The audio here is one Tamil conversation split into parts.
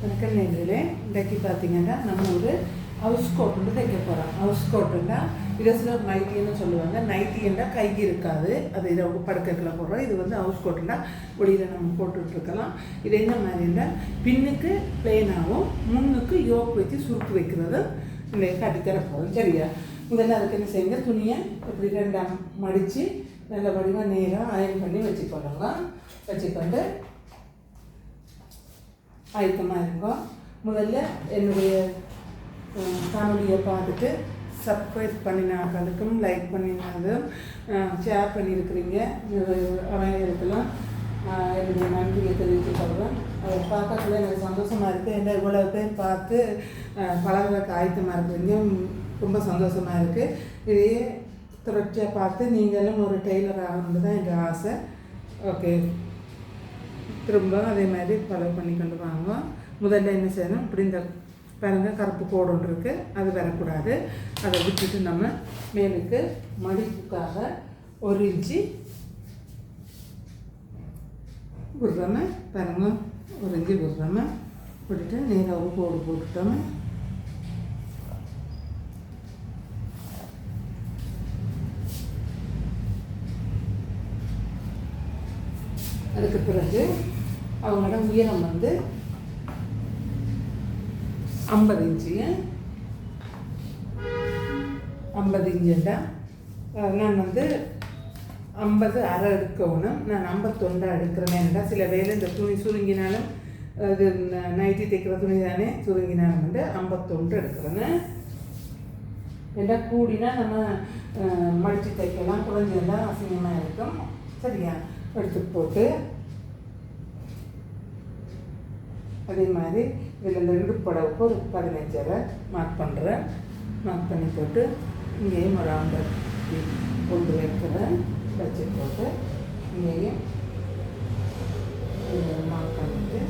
வணக்கம் நேர்களே இன்றைக்கு பார்த்தீங்கன்னா நம்ம ஒரு ஹவுஸ் கோட் வந்து தைக்க போகிறோம் ஹவுஸ் கோட்டுன்னா இதை சில நைட்டின்னு சொல்லுவாங்க. நைட்டின்னா கைக்கு இருக்காது. அது இதை படுக்கைக்குள்ள போடுறோம். இது வந்து ஹவுஸ் கோட்டுன்னா ஒளியில் நம்ம போட்டுட்ருக்கலாம். இது என்ன மாதிரின்னா பின்னுக்கு பிளெயினாகவும் முன்னுக்கு யோக் வச்சு சுருக்கு வைக்கிறது இந்த கட்டித்தர போகிறோம் சரியா? முதல்ல அதுக்கு என்ன செய்யுங்க? துணியை இப்படி ரெண்டாம் மடித்து நல்ல வடிவாக நேராக அயன் பண்ணி வச்சுக்கொள்ளலாம் வச்சுக்கொண்டு ஆயத்தமாக இருக்கும் முதல்ல என்னுடைய காணொலியை பார்த்துட்டு சப்ஸ்கிரைப் பண்ணினாக்களுக்கும் லைக் பண்ணினதும் ஷேர் பண்ணியிருக்கிறீங்க அவங்களுக்கெல்லாம் என்னுடைய நன்றியை தெரிவித்துக்கொள்வேன் அதை பார்க்கறதுல எனக்கு சந்தோஷமாக இருக்குது என்ன இவ்வளோ பேர் பார்த்து அஹ், பழகுறதுக்கு ஆயத்தமாக இருக்கிறீங்க. ரொம்ப சந்தோஷமாக இருக்குது இதையே தொடர்ச்சியாக பார்த்து நீங்களும் ஒரு டெய்லர் ஆகணுன்னு தான் எங்கள் ஆசை. ஓகே திரும்ப அதே மாதிரி ஃபாலோ பண்ணி கொண்டு வாங்க. முதல்ல என்ன செய்யணும்? இப்படி இந்த பாருங்க கருப்பு கோடு ஒன்று இருக்குது அது வரக்கூடாது. அதை விட்டுட்டு நம்ம மேலுக்கு மடிப்புக்காக ஒரு இன்ச்சு விடுறோமே பாருங்க ஒரு இஞ்சி விடுறோம விட்டுட்டு நேராக ஒரு கோடு போட்டுட்டோமே. அதுக்கு பிறகு அவங்களோட உயரம் வந்து ஐம்பது இன்ச்சு. ஐம்பது இன்ச்சுண்டா நான் வந்து ஐம்பது அரை எடுக்கணும். நான் ஐம்பத்தொண்டா எடுக்கிறேன்டா சில வேலை இந்த துணி சுருங்கினாலும் இது நைட்டி தைக்கிற துணி தானே சுருங்கினாலும் வந்து ஐம்பத்தொண்டு எடுக்கிறேன். ஏண்டா கூடினா நம்ம மடித்து தைக்கலாம் தைக்கலாம். குறைஞ்செல்லாம் அசிங்கமாக இருக்கும். சரியா? எடுத்து போட்டு அதே மாதிரி இதில் இந்த இடுப்படவுக்கு ஒரு பதினஞ்சரை மார்க் பண்ணுறேன் மார்க் பண்ணி போட்டு இங்கேயும் ஒரு ஐம்பத்தி கொண்டு வைக்கிறேன். வச்சு போட்டு இங்கேயும் மார்க் பண்ணிட்டு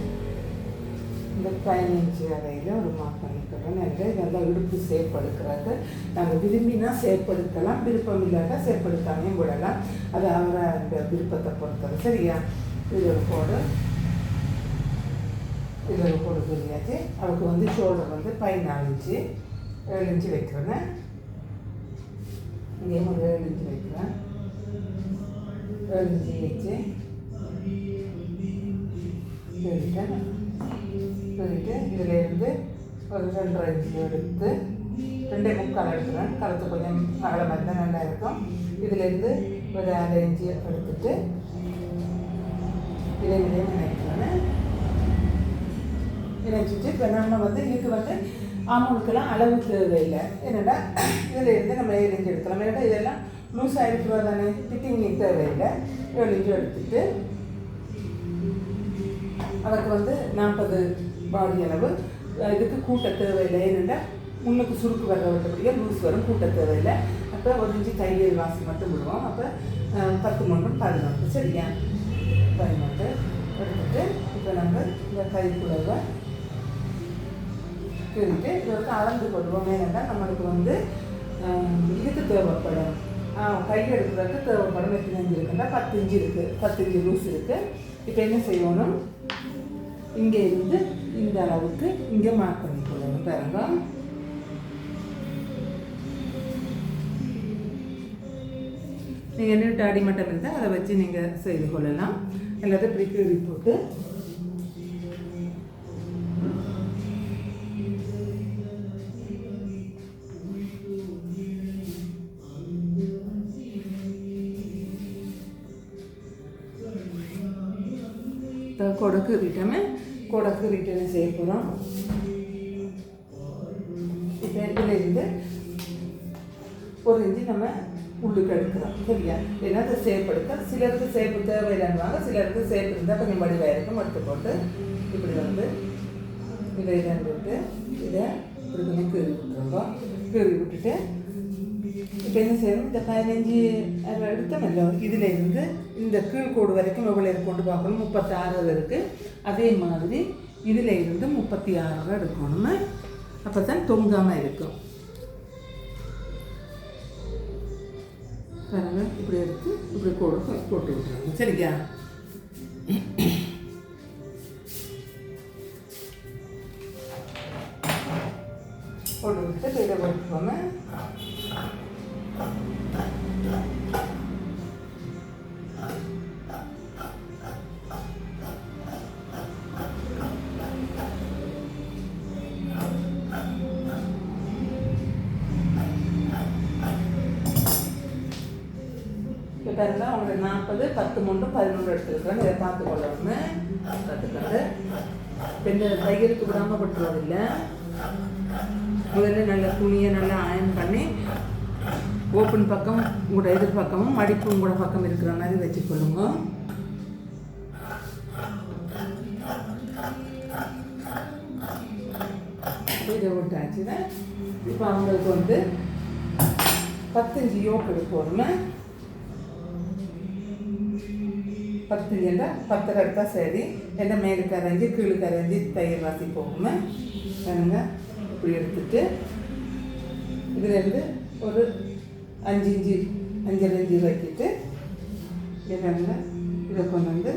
இந்த பதினஞ்சு அறையில் ஒரு மார்க் பண்ணிக்கிறோம் நிறைய இதெல்லாம் இடுப்பு சேப் எடுக்கிறது நாங்கள் விரும்பினா சேப் எடுக்கலாம் விருப்பம் இல்லாட்டா சேப் எடுக்காமையும் விடலாம். அது அவரை அந்த விருப்பத்தை பொறுத்தது சரியா? இது ஒரு கோடு இதில் ஒரு கோடு சொல்லியாச்சு அவருக்கு வந்து ஷோல்டர் வந்து பதினாலு இன்ச்சு ஏழு இன்ச்சு வைக்கிறேன். இங்கே ஒரு ஏழு இன்ச்சு வைக்கிறேன். ஏழு இன்ச்சு வச்சு சொல்லிட்டேன் சொல்லிட்டு இதில் இருந்து ஒரு ரெண்டரை இன்ச்சு எடுத்து ரெண்டே முக்கால் எடுக்கிறேன். கருத்து கொஞ்சம் அகலமாக இருந்தால் நல்லா இருக்கும். இதிலேருந்து ஒரு அரை இன்ச்சு எடுத்துட்டு இதை இதை நினைக்கிறேன் இணைச்சிட்டு இப்போ நம்ம வந்து இதுக்கு வந்து ஆமூலுக்கெல்லாம் அளவு தேவையில்லை. என்னடா இதில் இருந்து நம்ம ஏழு எடுக்கலாம். ஏன்னா இதெல்லாம் லூஸ் இருக்கிறதா தானே ஃபிட்டிங் தேவையில்லை. ஏழு எடுத்துட்டு அதுக்கு வந்து நாற்பது பாடி அளவு. இதுக்கு கூட்ட தேவையில்லை. என்னென்னா முன்னுக்கு சுருக்கு வர விட்டபடியே லூஸ் வரும். கூட்ட தேவையில்லை. அப்போ ஒரு இன்ச்சு தையல் வாசி மட்டும் விடுவோம். அப்போ பத்து மூணு பதினொன்று. சரியா? பதினொன்று எடுத்துட்டு இப்போ நம்ம இந்த இருக்குது இது இதற்கு அளந்து கொள்வோம். ஏன்னாக்கா நம்மளுக்கு வந்து இதுக்கு தேவைப்படும். கையில் எடுக்கிறதுக்கு தேவைப்படும். எத்தனை இஞ்சி இருக்குன்னா பத்து இஞ்சி இருக்குது பத்து இஞ்சி லூஸ் இருக்குது இப்போ என்ன செய்யணும்? இங்கே இருந்து இந்த அளவுக்கு இங்கே மார்க் பண்ணிக்கொள்ளணும் பாருங்க. நீங்கள் நீட்டு அடிமட்டம் இருந்தால் அதை வச்சு நீங்கள் செய்து கொள்ளலாம். எல்லாத்தையும் இப்படி போட்டு இப்போ கொடை கீறிட்டோமே கொடை செய்ய போகிறோம் இப்போ இதில் ஒரு இஞ்சி நம்ம உள்ளுக்கு எடுக்கிறோம் சரியா? ஏன்னா அதை சேப் சிலருக்கு சேப்பு தேவையில்லைன்னுவாங்க சிலருக்கு சேப்பு இருந்தால் கொஞ்சம் வடிவாக இருக்கும் எடுத்து போட்டு இப்படி வந்து இதை இதை விட்டு இதை இப்படி கொஞ்சம் கீறி விட்டுருவோம். கீறி விட்டுட்டு இப்போ என்ன செய்யணும்? இந்த பதினஞ்சு அதில் இதிலிருந்து இந்த கீழ்கோடு வரைக்கும் எவ்வளோ கொண்டு பார்க்கணும். முப்பத்தாறு இருக்குது அதே மாதிரி இதில் இருந்து முப்பத்தி ஆறு எடுக்கணும் அப்போ தான் தொங்காமல் இருக்கும். பாருங்க இப்படி எடுத்து இப்படி கோடு போட்டு விட்டுருங்க. சரியா போட்டு விட்டு இதை போட்டுக்கோங்க இப்போ அவங்களுக்கு நாற்பது பத்து மூன்று பதினொன்று எடுத்துருக்கேன் இதை பார்த்து கொள்ளணும்னு கற்றுக்கிறது பெண்ணு தையலுக்கு விடாமல் பட்டுறதில்லை முதல்ல நல்ல துணியை நல்லா அயன் பண்ணி ஓப்பன் பக்கம் உங்களோட எதிர் பக்கமும் மடிப்பு உங்களோட பக்கம் இருக்கிற மாதிரி வச்சுக்கொள்ளுங்க. இதை விட்டாச்சுன்னா இப்போ அவங்களுக்கு வந்து பத்தஞ்சு யோக்கு எடுப்போம்னா பத்து ஏண்டா பத்தரை எடுத்தால் சரி. எல்லாம் மேலுக்கு கரைஞ்சி கீழுக்கு கரைஞ்சி தயிர் வாசி போகுமே. பாருங்க. இப்படி எடுத்துட்டு இதுலேருந்து ஒரு அஞ்சு இஞ்சி அஞ்சரை இஞ்சி வைக்கிட்டு என்னங்க இதை கொண்டு வந்து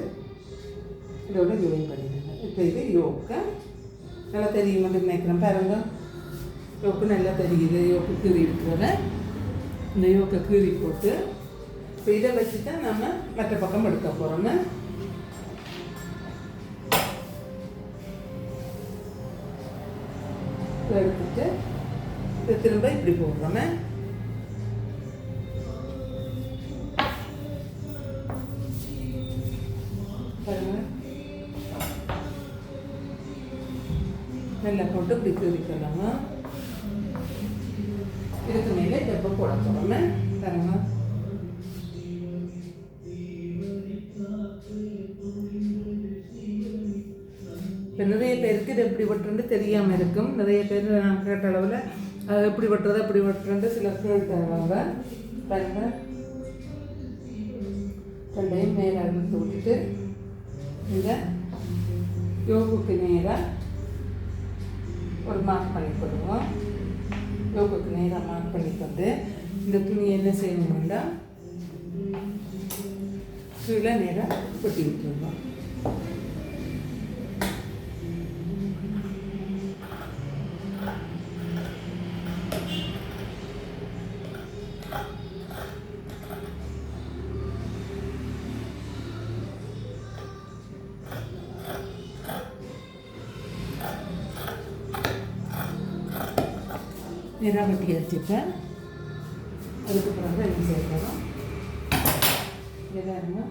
இதோட ஜாயின் பண்ணிடுங்க இப்போ இது யோக்க நல்லா தெரியுமான்னு நினைக்கிறேன். பாருங்க. யோக்கு நல்லா தெரியுது. யோக்கு கீறி இருக்கிறத. இந்த யோக்கை கீறி போட்டு இப்போ இதை வச்சு தான் நம்ம மற்ற பக்கம் எடுக்க போகிறோங்க எடுத்துட்டு இதை திரும்ப இப்படி போடுறோங்க நல்லா போட்டு இப்படி கீறிக்கலாமா இதுக்கு மேலே டப்பை போட போகிறோமே தரமா பேருக்கு இது எப்படி வெட்டுறது தெரியாமல் இருக்கும். நிறைய பேர் நான் கேட்ட அளவில் அது எப்படி வெட்டுறது எப்படி வெட்டுறது சிலர் தருவாங்க பாருங்க. ரெண்டையும் மேலே அழுத்து விட்டுட்டு இந்த யோகுக்கு நேராக ஒரு மார்க் பண்ணி போடுவோம். யோகுக்கு நேராக மார்க் பண்ணிக்கொண்டு இந்த துணி என்ன செய்யணும்னா கீழே நேராக கொட்டி விட்டுருவோம் நேராக வெட்டி வச்சுப்பேன் அதுக்கு பிறகு இது சேர்க்கணும் இதாருங்க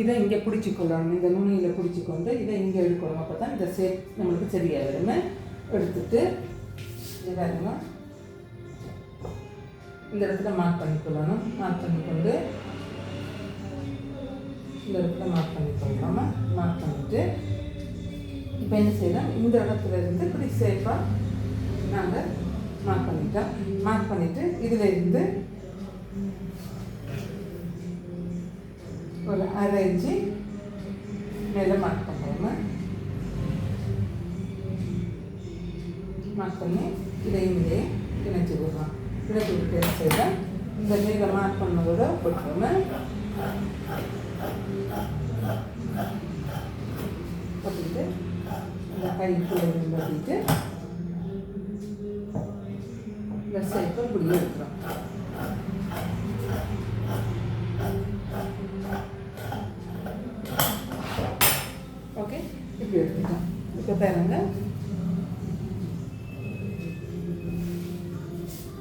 இதை இங்கே பிடிச்சிக்கொள்ளணும். இந்த நுனியில் பிடிச்சிக்கொண்டு இதை இங்கே எடுக்கணும். அப்போ தான் இந்த சே நம்மளுக்கு சரியாக வருமே எடுத்துட்டு இதாருங்க இந்த இடத்துல மார்க் பண்ணிக்கொள்ளணும். மார்க் பண்ணிக்கொண்டு இந்த இடத்துல மார்க் பண்ணிக்கொள்ளணும் மார்க் பண்ணிவிட்டு இப்போ என்ன செய்யலாம் இந்த இடத்துல இருந்து இப்படி சேஃபாக நாங்கள் மார்க் பண்ணிட்டோம். மார்க் பண்ணிவிட்டு இதில் இருந்து ஒரு அரை இன்ச்சு மேலே மார்க் பண்ணுறோம் மார்க் பண்ணி இதையும் இதையும் இணைச்சி விடுறோம். இணைச்சி விட்டு செய்தால் இந்த மேலே மார்க் பண்ணதோட போட்டுருவோம் போட்டுக்கிட்டு இந்த கைக்குள்ளே பற்றிட்டு இந்த சைப்பை இப்படி ஓகே இப்படி எடுத்துக்கலாம். இப்போ பாருங்க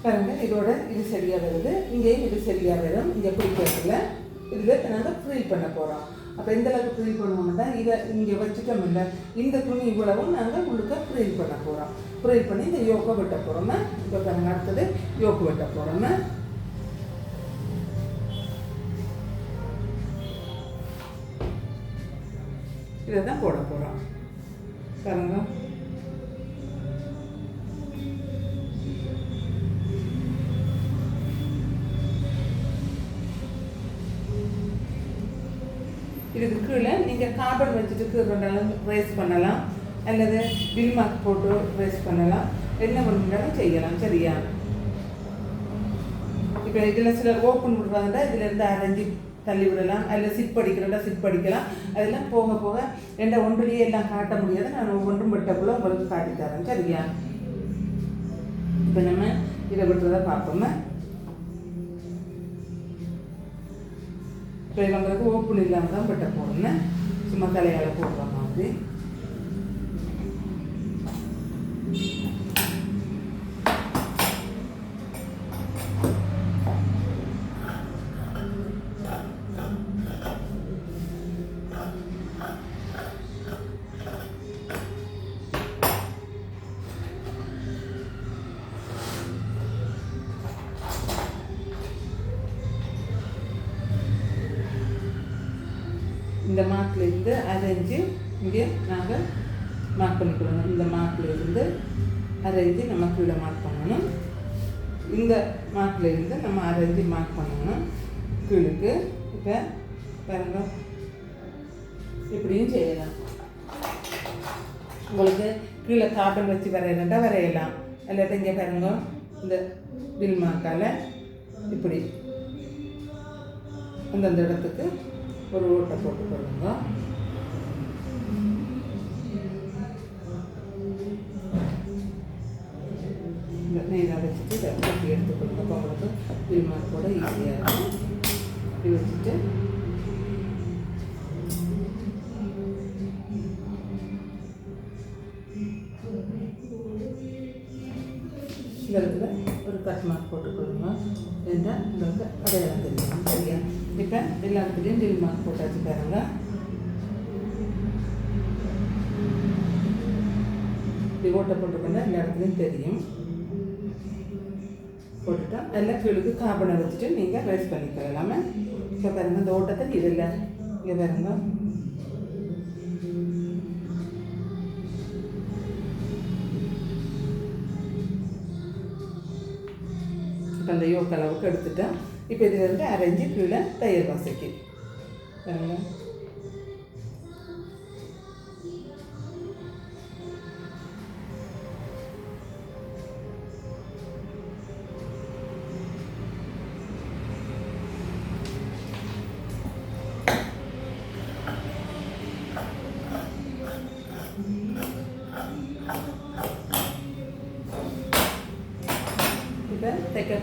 பாருங்க இதோட இது சரியாக வருது. இங்கேயும் இது சரியாக வரும். இங்கே பிடிக்கிறதுல. இதில் நாங்கள் ஃப்ரீல் பண்ண போகிறோம் அப்போ எந்த அளவுக்கு பண்ணணுமோ தான் இதை இங்கே வச்சுட்டோம் இல்லை? இந்த துணி இவ்வளவும் நாங்கள் உள்ளுக்க ஃப்ரீல் பண்ண போகிறோம் ஃப்ரீல் பண்ணி இந்த யோக்கை வெட்ட போகிறோமே இப்போ பாருங்க அடுத்தது யோக்கு வெட்ட போகிறோமே இதை தான் போட போகிறோம் பாருங்க. இதுக்கு கீழே நீங்கள் கார்பன் வச்சுட்டு கீழ் ரேஸ் பண்ணலாம். அல்லது வில் மார்க் போட்டு ரேஸ் பண்ணலாம். என்ன பண்ணுறாலும் செய்யலாம். சரியா? இப்போ இதில் சில ஓப்பன் விடுறாங்கன்னா இதில் இருந்து அரைஞ்சி தள்ளி விடலாம். அதில் சிப் அடிக்கிறதா சிப் அடிக்கலாம். அதெல்லாம் போக போக எந்த ஒன்றுலேயே எல்லாம் காட்ட முடியாது. நான் ஒவ்வொன்றும் விட்டக்குள்ள உங்களுக்கு காட்டி தரேன் சரியா? இப்போ நம்ம இதை விட்டுறத பார்ப்போமே? இப்போ இவங்களுக்கு ஓப்பன் இல்லாமல் தான் பட்ட போடணும். சும்மா தலையால் போடுற மாதிரி. அரைஞ்சு இங்கே நாங்கள் மார்க் பண்ணிக்கணும் இந்த மார்க்லேருந்து அரைஞ்சி நம்ம கீழே மார்க் பண்ணணும். இந்த மார்க்லேருந்து நம்ம அரைஞ்சி மார்க் பண்ணணும். கீழுக்கு இப்போ பாருங்க. இப்படியும் செய்யலாம். உங்களுக்கு கீழே காட்டன் வச்சு வரையலண்டா வரையலாம். இல்லாட்ட இங்கே பாருங்க. இந்த வில் மார்க்கால் இப்படி. அந்தந்த இடத்துக்கு ஒரு ஓட்டை போட்டு கொடுங்க எடுத்துக்கொள்ளுங்க மார்க் கூட ஈஸியாக இருக்கும். இப்படி வச்சுட்டு இந்த இடத்துல ஒரு கட் மார்க் போட்டுக்கொள்ளுங்க என்றால் உங்களுக்கு அடையாளம் தெரியும். சரியா? இப்போ எல்லா இடத்துலையும் டில் மார்க் போட்டாச்சு பாருங்க. இப்படி ஓட்டை போட்டுக்கொண்டா எல்லா இடத்துலையும் தெரியும். போட்டுட்டா எல்லாம் கீழுக்கு காபனை வச்சுட்டு நீங்கள் ரைஸ் பண்ணிக்கலாம் இப்போ பாருங்க இந்த ஓட்டத்தை இதில் இங்கே பாருங்க இப்போ அந்த யோக் அளவுக்கு எடுத்துட்டேன் இப்போ இது வந்து அரைஞ்சு கீழே தையல் வாசைக்கு பாருங்க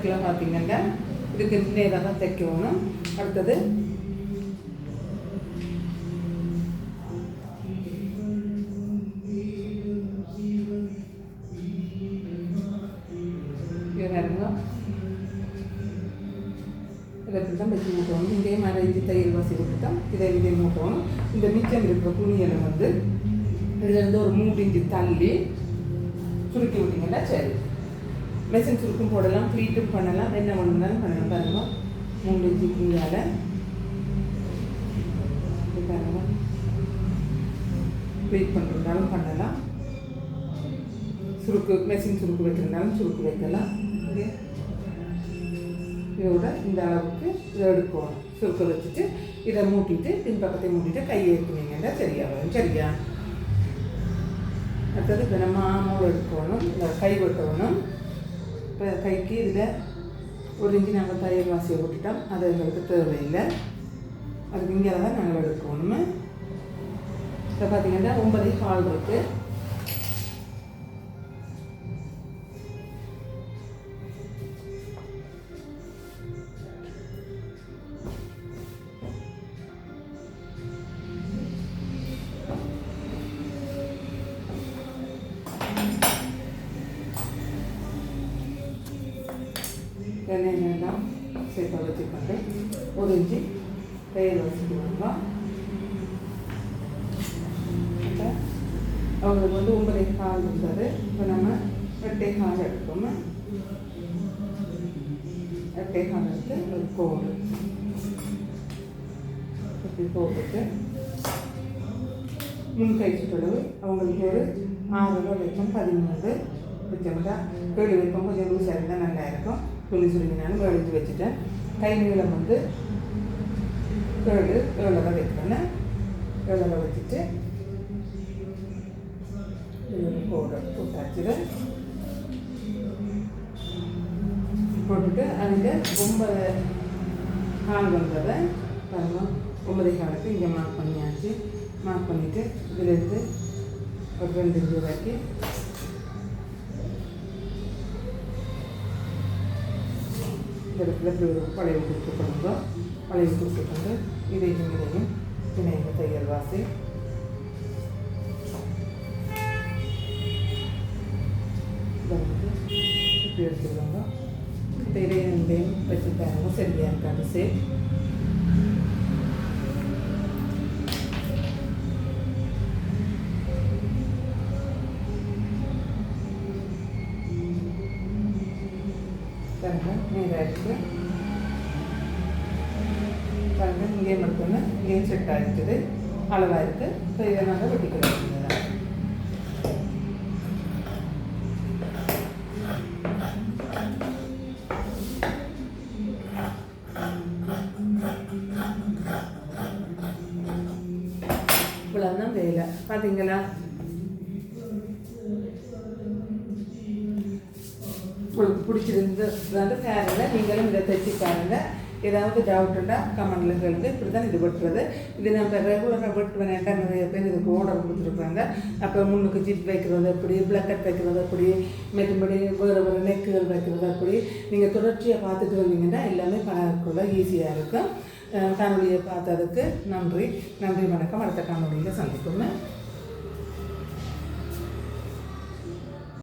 தைக்கக்குள்ள பார்த்தீங்கன்னா இதுக்கு நேராக தான் தைக்கணும். அடுத்தது தான் வச்சு மூட்டணும். இதே மாதிரி இது தையல் வாசி விட்டுட்டோம் இதை இதே மூட்டணும். இந்த மிச்சம் இருக்கிற துணியலை வந்து இதுலேருந்து ஒரு மூணு இன்ச்சு தள்ளி சுருக்கி விட்டீங்கன்னா சரி. மெஷின் சுருக்கும் போடலாம் ப்ளீட்டும் பண்ணலாம் என்ன பண்ணாலும். பண்ணலாம் பாருங்கள் மூணு இன்ச்சு பாருங்க. ப்ளீட் பண்ணுறதுனாலும் பண்ணலாம். சுருக்கு மெஷின் சுருக்கு வைக்கிறதுனாலும் சுருக்கு வைக்கலாம். இதோட இந்த அளவுக்கு இதை எடுக்கணும். சுருக்க வச்சுட்டு இதை மூட்டிட்டு பின் பக்கத்தை மூட்டிட்டு கையை எடுத்துனீங்கன்னா சரியா வரும். சரியா? அடுத்தது இப்போ நம்ம ஆமோடு எடுக்கணும். இந்த கை வெட்டணும். இப்போ கைக்கு இதில் ஒரு இஞ்சி நாங்கள் தயிர் வாசியை விட்டுட்டோம் அது எங்களுக்கு தேவையில்லை. அதுக்கு இங்கே தான் நாங்கள் எடுக்கணும். இப்போ பார்த்தீங்கன்னா ஒன்பது கால் இருக்குது எண்ணெயெல்லாம் சேர்த்து வச்சுக்கொண்டு ஒரு இன்ச்சு தையல் வச்சுக்குவாங்க அவங்களுக்கு வந்து ஒன்பதே கால் இருந்தது இப்போ நம்ம எட்டே கால் எடுக்கோம் எட்டே கால் எடுத்து ஒரு கோடு இப்படி போட்டுட்டு முன்கை சுற்றளவு அவங்களுக்கு ஒரு ஆறு ரூபா வைக்கும் பதிமூணு வச்சோம்னா கேள்வி வைப்போம் கொஞ்சம் லூஸாக இருந்தால் நல்லா இருக்கும் துணி சுருங்கினாலும் எழுதி வச்சுட்டேன். கை நீளம் வந்து ஏழு ஏழரை வைக்கிறேன் ஏழரை வச்சுட்டு போட போட்டாச்சு. போட்டுட்டு அதில் ஒன்பது கால் வந்ததை பாருங்க. ஒன்பதே காலுக்கு இங்கே மார்க் பண்ணியாச்சு. மார்க் பண்ணிவிட்டு இதுலேருந்து ஒரு ரெண்டு ரூபாய்க்கு இந்த இடத்துல இப்படி ஒரு பழைய கொடுத்து பண்ணுங்க பழைய கொடுத்து கொண்டு இதையும் இதையும் இணைந்த தையல் வாசி இதை வந்து இப்படி எடுத்துக்கோங்க இப்போ இதையும் இதையும் வச்சு பாருங்க சரியாக இருக்காது சேஃப் பாருங்க நேராக இருக்குது பாருங்க இங்கேயும் மட்டும்னா இங்கேயும் செட் ஆகிருக்குது அளவாக இருக்குது இப்போ இதை நாங்கள் வெட்டிக்கிறோம் உங்களுக்கு பிடிச்சிருந்தது பாருங்க நீங்களும் இதை தைச்சி பாருங்கள் ஏதாவது டவுட்டுண்டா கமெண்டில் கேளுங்க. இப்படி தான் இது வெட்டுறது. இது நம்ம ரெகுலராக வெட்டுவேன்டா நிறைய பேர் இதுக்கு ஓர்டர் கொடுத்துருக்காங்க அப்போ முன்னுக்கு ஜிப் வைக்கிறது எப்படி பிளக்கட் வைக்கிறது எப்படி மற்றபடி வேறு வேறு நெக்குகள் வைக்கிறது அப்படி நீங்கள் தொடர்ச்சியாக பார்த்துட்டு வந்தீங்கன்னா எல்லாமே பணக்குள்ள ஈஸியாக இருக்கும். அஹ் காணொலியை பார்த்ததுக்கு நன்றி. நன்றி வணக்கம். அடுத்த காணொலியில் சந்திப்போம்.